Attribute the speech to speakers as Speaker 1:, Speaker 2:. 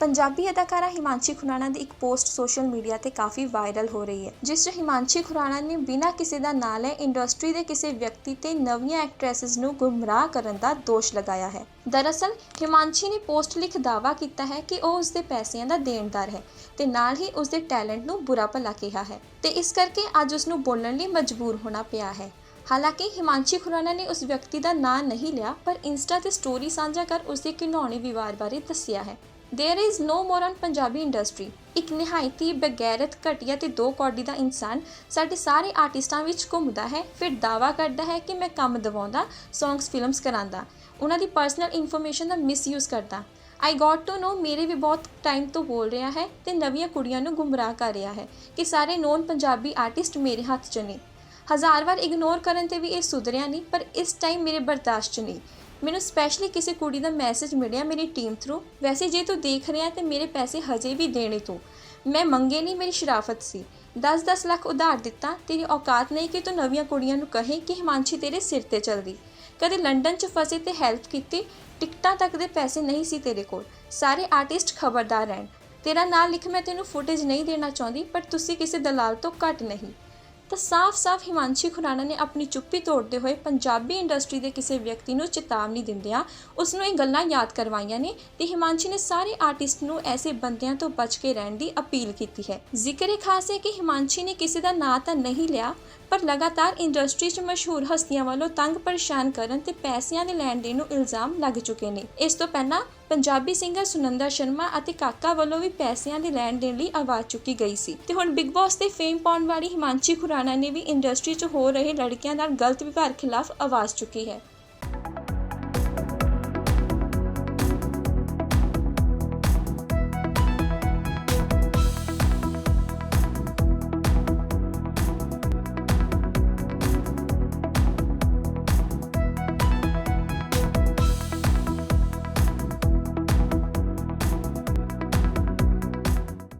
Speaker 1: ਪੰਜਾਬੀ ਅਦਾਕਾਰਾ ਹਿਮਾਂਸ਼ੀ ਖੁਰਾਣਾ ਦੀ ਇੱਕ post social media ਤੇ ਕਾਫੀ ਵਾਇਰਲ ਹੋ ਰਹੀ ਹੈ, ਜਿਸ 'ਚ ਹਿਮਾਂਸ਼ੀ ਖੁਰਾਣਾ ਨੇ ਬਿਨਾਂ ਕਿਸੇ ਦਾ ਨਾਂ ਲੈ ਇੰਡਸਟਰੀ ਦੇ ਕਿਸੇ ਵਿਅਕਤੀ ਤੇ ਨਵੀਆਂ ਐਕਟ੍ਰੈਸਸ ਨੂੰ ਗੁੰਮਰਾਹ ਕਰਨ ਦਾ ਦੋਸ਼ ਲਗਾਇਆ ਹੈ। ਦਰਅਸਲ, ਹਿਮਾਂਸ਼ੀ ਨੇ ਪੋਸਟ ਲਿਖ ਦਾਅਵਾ ਕੀਤਾ ਹੈ ਕਿ ਉਹ ਉਸਦੇ ਪੈਸਿਆਂ ਦਾ ਦੇਣਦਾਰ ਹੈ ਤੇ ਨਾਲ ਹੀ ਉਸਦੇ ਟੈਲੈਂਟ ਨੂੰ ਬੁਰਾ ਭਲਾ ਕਿਹਾ ਹੈ ਤੇ ਇਸ ਕਰਕੇ ਅੱਜ ਉਸ ਨੂੰ ਬੋਲਣ ਲਈ ਮਜਬੂਰ ਹੋਣਾ ਪਿਆ ਹੈ। ਹਾਲਾਂਕਿ, ਹਿਮਾਂਸ਼ੀ ਖੁਰਾਨਾ ਨੇ ਉਸ ਵਿਅਕਤੀ ਦਾ ਨਾਂ ਨਹੀਂ ਲਿਆ, ਪਰ ਇੰਸਟਾ ਤੇ ਸਟੋਰੀ ਸਾਂਝਾ ਕਰ ਉਸ ਦੇ ਘਿਨੌਣੇ ਵਿਵਾਦ ਬਾਰੇ ਦੱਸਿਆ ਹੈ। There is no more on Punjabi industry ਇੱਕ ਨਿਹਾਇਤੀ, ਬਗੈਰਤ, ਘਟੀਆ ਤੇ ਦੋ ਕੌਡੀ ਦਾ ਇਨਸਾਨ ਸਾਡੇ ਸਾਰੇ ਆਰਟਿਸਟਾਂ ਵਿੱਚ ਘੁੰਮਦਾ ਹੈ, ਫਿਰ ਦਾਵਾ ਕਰਦਾ ਹੈ ਕਿ ਮੈਂ ਕੰਮ ਦਵਾਉਂਦਾ ਸੌਂਗਸ ਫਿਲਮਸ ਕਰਾਂਦਾ। ਉਹਨਾਂ ਦੀ ਪਰਸਨਲ ਇਨਫੋਰਮੇਸ਼ਨ ਦਾ ਮਿਸਯੂਜ਼ ਕਰਦਾ। ਆਈ ਗਾਟ ਟੂ ਨੋ ਮੇਰੇ ਵੀ ਬਹੁਤ ਟਾਈਮ ਤੋਂ ਬੋਲ ਰਿਹਾ ਹੈ ਤੇ ਨਵੀਆਂ ਕੁੜੀਆਂ ਨੂੰ ਗੁੰਮਰਾਹ ਕਰ ਰਿਹਾ ਹੈ ਕਿ ਸਾਰੇ ਨੋਨ ਪੰਜਾਬੀ ਆਰਟਿਸਟ ਮੇਰੇ ਹੱਥ 'ਚ ਨੇ ਹਜ਼ਾਰ ਵਾਰ ਇਗਨੋਰ ਕਰਨ ਤੇ ਵੀ ਇਹ ਸੁਧਰਿਆ ਨਹੀਂ, ਪਰ ਇਸ ਟਾਈਮ ਮੇਰੇ ਬਰਦਾਸ਼ਤ 'ਚ ਨਹੀਂ। ਮੈਨੂੰ ਸਪੈਸ਼ਲੀ ਕਿਸੇ ਕੁੜੀ ਦਾ ਮੈਸੇਜ ਮਿਲਿਆ ਮੇਰੀ ਟੀਮ ਥਰੂ ਵੈਸੇ ਜੇ ਤੂੰ ਦੇਖ ਰਿਹਾ ਤੇ ਮੇਰੇ ਪੈਸੇ ਹਜੇ ਵੀ ਦੇਣੇ ਤੂੰ। ਮੈਂ ਮੰਗੇ ਨਹੀਂ, ਮੇਰੀ ਸ਼ਰਾਫਤ ਸੀ। 10-10 ਲੱਖ ਉਧਾਰ ਦਿੱਤਾ, ਤੇਰੀ ਔਕਾਤ ਨਹੀਂ ਕਿ ਤੂੰ ਨਵੀਆਂ ਕੁੜੀਆਂ ਨੂੰ ਕਹੇ ਕਿ ਹਿਮਾਂਸ਼ੀ ਤੇਰੇ ਸਿਰ ਤੇ ਚੱਲਦੀ ਕਦੇ ਲੰਡਨ 'ਚ ਫਸੇ ਤੇ ਹੈਲਪ ਕੀਤੀ, ਟਿਕਟਾਂ ਤੱਕ ਦੇ ਪੈਸੇ ਨਹੀਂ ਸੀ ਤੇਰੇ ਕੋਲ। ਸਾਰੇ ਆਰਟਿਸਟ ਖਬਰਦਾਰ ਰਹਿਣ। ਤੇਰਾ ਨਾਂ ਲਿਖ ਮੈਂ ਤੈਨੂੰ ਫੁਟੇਜ ਨਹੀਂ ਦੇਣਾ ਚਾਹੁੰਦੀ, ਪਰ ਤੁਸੀਂ ਕਿਸੇ ਦਲਾਲ ਤੋਂ ਘੱਟ ਨਹੀਂ। ਤਾਂ ਸਾਫ਼-ਸਾਫ਼ ਹਿਮਾਂਸ਼ੀ ਖੁਰਾਨਾ ਨੇ ਆਪਣੀ ਚੁੱਪੀ ਤੋੜਦੇ ਹੋਏ ਪੰਜਾਬੀ ਇੰਡਸਟਰੀ ਦੇ ਕਿਸੇ ਵਿਅਕਤੀ ਨੂੰ ਚੇਤਾਵਨੀ ਦਿੰਦਿਆਂ ਉਸ ਨੂੰ ਇਹ ਗੱਲਾਂ ਯਾਦ ਕਰਵਾਈਆਂ ਨੇ ਤੇ ਹਿਮਾਂਸ਼ੀ ਨੇ ਸਾਰੇ ਆਰਟਿਸਟ ਨੂੰ ਐਸੇ ਬੰਦਿਆਂ ਤੋਂ ਬਚ ਕੇ ਰਹਿਣ ਦੀ ਅਪੀਲ ਕੀਤੀ ਹੈ। ਜ਼ਿਕਰ ਇਹ ਖਾਸ ਹੈ ਕਿ ਹਿਮਾਂਸ਼ੀ ਨੇ ਕਿਸੇ ਦਾ ਨਾਂ ਤਾਂ ਨਹੀਂ ਲਿਆ, ਪਰ ਲਗਾਤਾਰ ਇੰਡਸਟਰੀ 'ਚ ਮਸ਼ਹੂਰ ਹਸਤੀਆਂ ਵੱਲੋਂ ਤੰਗ ਪਰੇਸ਼ਾਨ ਕਰਨ ਤੇ ਪੈਸਿਆਂ ਦੇ ਲੈਣ ਦੇਣ ਨੂੰ ਇਲਜ਼ਾਮ ਲੱਗ ਚੁੱਕੇ ਨੇ। ਇਸ ਤੋਂ ਪਹਿਲਾਂ ਪੰਜਾਬੀ ਸਿੰਗਰ ਸੁਨੰਦਾ ਸ਼ਰਮਾ ਅਤੇ ਕਾਕਾ ਵੱਲੋਂ ਵੀ ਪੈਸਿਆਂ ਦੇ ਲੈਣ ਦੇਣ ਲਈ ਆਵਾਜ਼ ਚੁੱਕੀ ਗਈ ਸੀ। ਤੇ ਹੁਣ ਬਿਗ ਬੌਸ ਤੇ ਫੇਮ ਪਾਉਣ ਵਾਲੀ ਹਿਮਾਂਸ਼ੀ ਖੁਰਾਨਾ ਨੇ ਵੀ ਇੰਡਸਟਰੀ 'ਚ ਹੋ ਰਹੇ ਲੜਕੀਆਂ ਨਾਲ ਗਲਤ ਵਿਵਹਾਰ ਖਿਲਾਫ ਆਵਾਜ਼ ਚੁੱਕੀ ਹੈ।